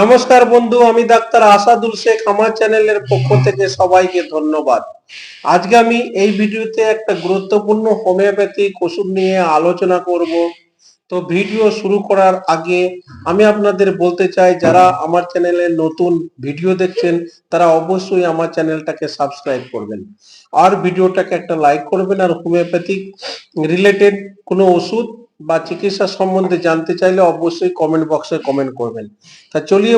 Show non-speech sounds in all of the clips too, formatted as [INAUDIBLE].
নমস্কার বন্ধু, আমি ডাক্তার আসাদুল শেখ। আমার চ্যানেলের পক্ষ থেকে সবাইকে ধন্যবাদ। আজকে আমি এই ভিডিওতে একটা গুরুত্বপূর্ণ হোমিওপ্যাথিক ওষুধ নিয়ে আলোচনা করব। তো ভিডিও শুরু করার আগে আমি আপনাদের বলতে চাই, যারা আমার চ্যানেলে নতুন ভিডিও দেখছেন, তারা অবশ্যই আমার চ্যানেলটাকে সাবস্ক্রাইব করবেন। আর ভিডিওটাকে একটা লাইক করবেন। আর হোমিওপ্যাথিক রিলেটেড কোনো ওষুধ বা চিকিৎসা সম্বন্ধে জানতে চাইলে অবশ্যই কমেন্ট বক্সে কমেন্ট করবেন। তা চলিয়ে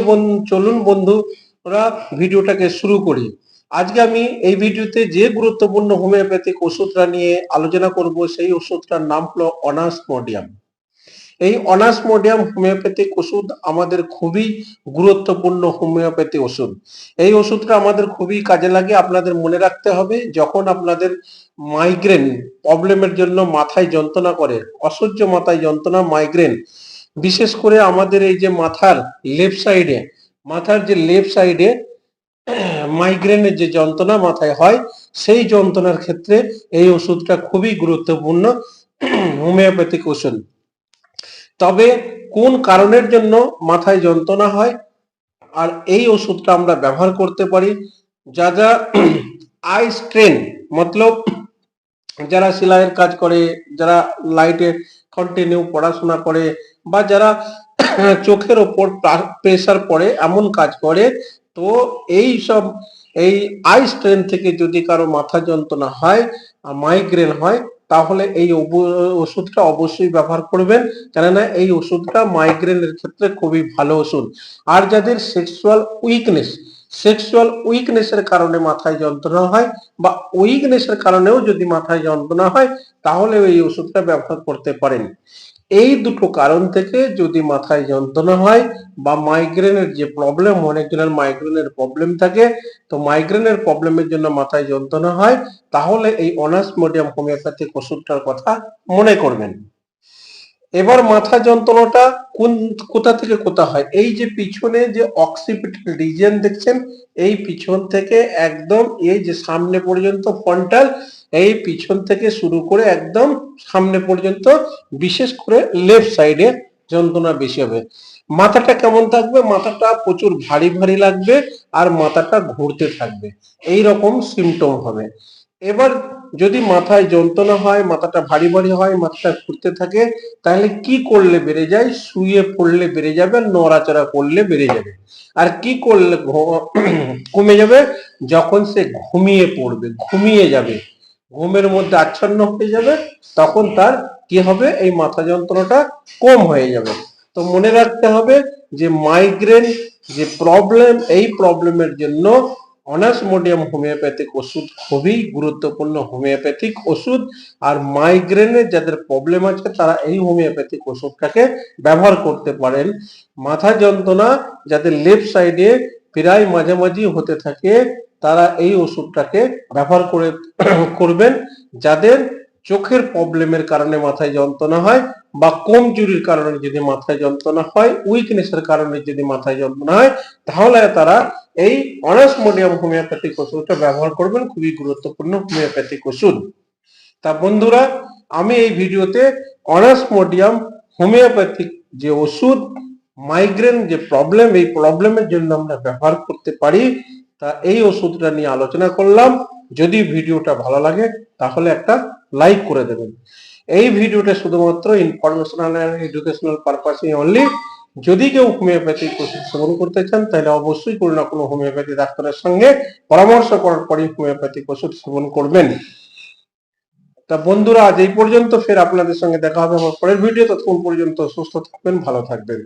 চলুন বন্ধুরা ভিডিওটাকে শুরু করি। আজকে আমি এই ভিডিওতে যে গুরুত্বপূর্ণ হোমিওপ্যাথিক ওষুধটা নিয়ে আলোচনা করব, সেই ওষুধটার নাম হলো অনাসমোডিয়াম এই অনাসমোডিয়াম হোমিওপ্যাথিক ওষুধ আমাদের খুবই গুরুত্বপূর্ণ হোমিওপ্যাথি ওষুধ। এই ওষুধটা আমাদের খুবই কাজে লাগে, আপনাদের মনে রাখতে হবে, যখন আপনাদের মাইগ্রেন প্রবলেমের জন্য মাথায় যন্ত্রণা করে, অসহ্য মাথায় যন্ত্রণা মাইগ্রেন বিশেষ করে আমাদের এই যে মাথার লেফট সাইডে মাথার যে লেফট সাইডে মাইগ্রেনের যে যন্ত্রণা মাথায় হয়, সেই যন্ত্রণার ক্ষেত্রে এই ওষুধটা খুবই গুরুত্বপূর্ণ হোমিওপ্যাথিক ওষুধ। তবে কোন কারণের জন্য মাথায় যন্ত্রণা হয় আর এই ওষুধটা আমরা ব্যবহার করতে পারি, যা যা আই স্ট্রেন মতলব যারা সেলাইয়ের কাজ করে, যারা লাইটে কন্টিনিউ পড়াশোনা করে বা যারা চোখের ওপর প্রেসার পড়ে, এমন কাজ করে, তো এই সব, এই আই স্ট্রেন থেকে যদি কারও মাথা যন্ত্রণা হয় মাইগ্রেন হয় তাহলে এই ওষুধটা অবশ্যই ব্যবহার করবেন। কেননা এই ওষুধটা মাইগ্রেনের ক্ষেত্রে খুবই ভালো ওষুধ। আর যাদের সেক্সুয়াল উইকনেস সেক্সুয়াল উইকনেসের কারণে মাথায় যন্ত্রণা হয় বা উইকনেসের কারণেও যদি মাথায় যন্ত্রণা হয় তাহলে এই ওষুধটা ব্যবহার করতে পারেন। এই দুটো কারণ থেকে যদি মাথায় যন্ত্রণা হয় বা মাইগ্রেনের যে প্রবলেম অনেকজনের মাইগ্রেনের প্রবলেম থাকে, তো মাইগ্রেনের প্রবলেমের জন্য মাথায় যন্ত্রণা হয়, তাহলে এই অনার্স মিডিয়াম হোমিওপ্যাথিক ওষুধটার কথা মনে করবেন। এবার মাথা যন্ত্রণাটা কোন কোথা থেকে কোথা হয়? এই যে পিছনে যে অক্সিপিটাল রিজিয়ন দেখছেন, এই পিছন থেকে একদম এই যে সামনে পর্যন্ত ফ্রন্টাল এই পিছন থেকে শুরু করে একদম সামনে পর্যন্ত, বিশেষ করে লেফট সাইডে যন্ত্রণা বেশি হবে। মাথাটা কেমন থাকবে? মাথাটা প্রচুর ভারী ভারী লাগবে আর মাথাটা ঘুরতে থাকবে। এই রকম সিমটম হবে। এবার যদি মাথায় যন্ত্রণা হয়, মাথাটা ভারী ভারী হয়, মাথাটা ঘুরতে থাকে, তাহলে কি করলে বেড়ে যায়? শুয়ে পড়লে বেড়ে যাবে, নড়াচড়া করলে বেড়ে যাবে। আর কি করলে [CLEARS THROAT] কমে যাবে? যখন সে ঘুমিয়ে পড়বে, ঘুমিয়ে যাবে, ঘুমের মধ্যে আচ্ছন্ন হয়ে যাবে, তখন তার কি হবে? এই মাথা যন্ত্রণাটা কম হয়ে যাবে। তো মনে রাখতে হবে যে মাইগ্রেন যে প্রবলেম এই প্রবলেমের জন্য অনাসমোডিয়াম হোমিওপ্যাথিক ওষুধ খুবই গুরুত্বপূর্ণ হোমিওপ্যাথিক ওষুধ। আর মাইগ্রেনের যাদের প্রবলেম আছে, তারা এই হোমিওপ্যাথিক ওষুধটাকে ব্যবহার করতে পারেন। মাথা যন্ত্রণা যাদের লেফট সাইডে প্রায় মাঝামাঝি হতে থাকে, তারা এই ওষুধটাকে ব্যবহার করে করবেন। যাদের চোখের প্রবলেমের কারণে মাথায় যন্ত্রণা হয় বা কমজুরির কারণে যদি মাথায় যন্ত্রণা হয় উইকনেসের কারণে যদি মাথায় যন্ত্রণা হয়, তাহলে তারা এই অনাসমোডিয়াম হোমিওপ্যাথিক ওষুধটা ব্যবহার করবেন, খুবই গুরুত্বপূর্ণ হোমিওপ্যাথিক ওষুধ। তা বন্ধুরা, আমি এই ভিডিওতে অনাসমোডিয়াম হোমিওপ্যাথিক যে ওষুধ মাইগ্রেন যে প্রবলেম এই প্রবলেমের জন্য আমরা ব্যবহার করতে পারি, তা এই ওষুধটা নিয়ে আলোচনা করলাম। যদি ভিডিওটা ভালো লাগে, তাহলে একটা লাইক করে দেবেন। এই ভিডিওটা শুধুমাত্র ইনফরমেশনাল এন্ড এডুকেশনাল পারপাসে অনলি যদি কেউ হোমিওপ্যাথিক ওষুধ সেবন করতে চান, তাহলে অবশ্যই কোনো না কোনো হোমিওপ্যাথি ডাক্তারের সঙ্গে পরামর্শ করার পরেই হোমিওপ্যাথিক ওষুধ সেবন করবেন। তা বন্ধুরা, আজ এই পর্যন্ত। ফের আপনাদের সঙ্গে দেখা হবে আমার পরের ভিডিও ততক্ষণ পর্যন্ত সুস্থ থাকবেন, ভালো থাকবেন।